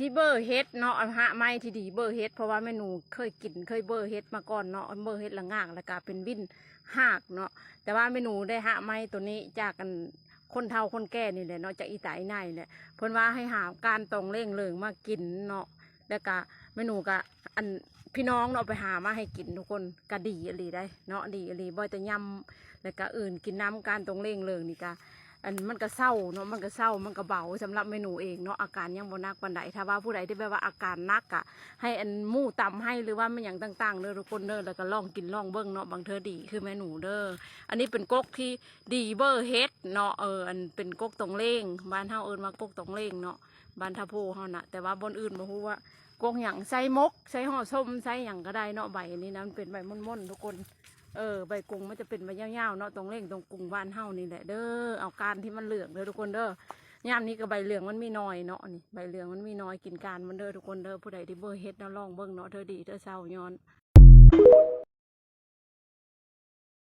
ที่เบอร์เฮ็ดเนาะหาไม้ที่ดีเบอร์เฮ็ดเพราะว่าแม่หนูเคยกินเคยเบอร์เฮ็ดมาก่อนเนาะเบอร์เฮ็ดละง่างแล้วก็เป็นวินหากเนาะแต่ว่าแม่หนูได้หาไม้ตัวนี้จากกันคนเฒ่าคนแก่นี่แหละเนาะจากอีตาอีนายแหละเพิ่นว่าให้หาการตรงเล่งเลิงมากินเนาะแล้วก็แม่หนูก็อันพี่น้องเนาะไปหามาให้กินทุกคนก็ดีอหลีได้เนาะดีอหลีบ่แต่ยำแล้วก็อื่นกินน้ำการตรงเล่งเลิงนี่ก็ อันมันก็เศร้าเนาะมันก็เศร้ามันก็เบาสำหรับเมนูเองเนาะอาการยังบ่นักปานใดถ้าว่าผู้ใดที่แบบว่าอาการนักอะให้อันมู่ตำให้หรือว่ามันอย่างต่างๆเด้อทุกคนเด้อแล้วก็ลองกินลองเบิ่งเนาะบางเธอดีคือเมนูเด้ออันนี้เป็นก๊กที่ดีเบอร์เฮดเนาะเอออันเป็นก๊กตรงเล่งบ้านเฮาเอิ้นว่าก๊กตรงเล่งเนาะบ้านทาโพเฮาน่ะแต่ว่าบนอื่นบ่ฮู้ว่ากกหยังใส่มกใส่ห่อส้มใส่หยังก็ได้เนาะใบอันนี้นะมันเป็นใบม่อนๆทุกคน เออใบกุ้งมันจะเป็นใบยาวๆเนาะตรงเล่งตรงกุ้งบ้านเฮานี่แหละเด้อเอาการที่มันเหลืองเด้อทุกคนเด้อยามนี้ก็ใบเหลืองมันมีน้อยเนาะนี่ใบเหลืองมันมีน้อยกินการมันเด้อทุกคนเด้อผู้ใดที่เบอร์เฮ็ดเนาะลองเบิ่งเนาะเธอดีเธอเศร้าย้อน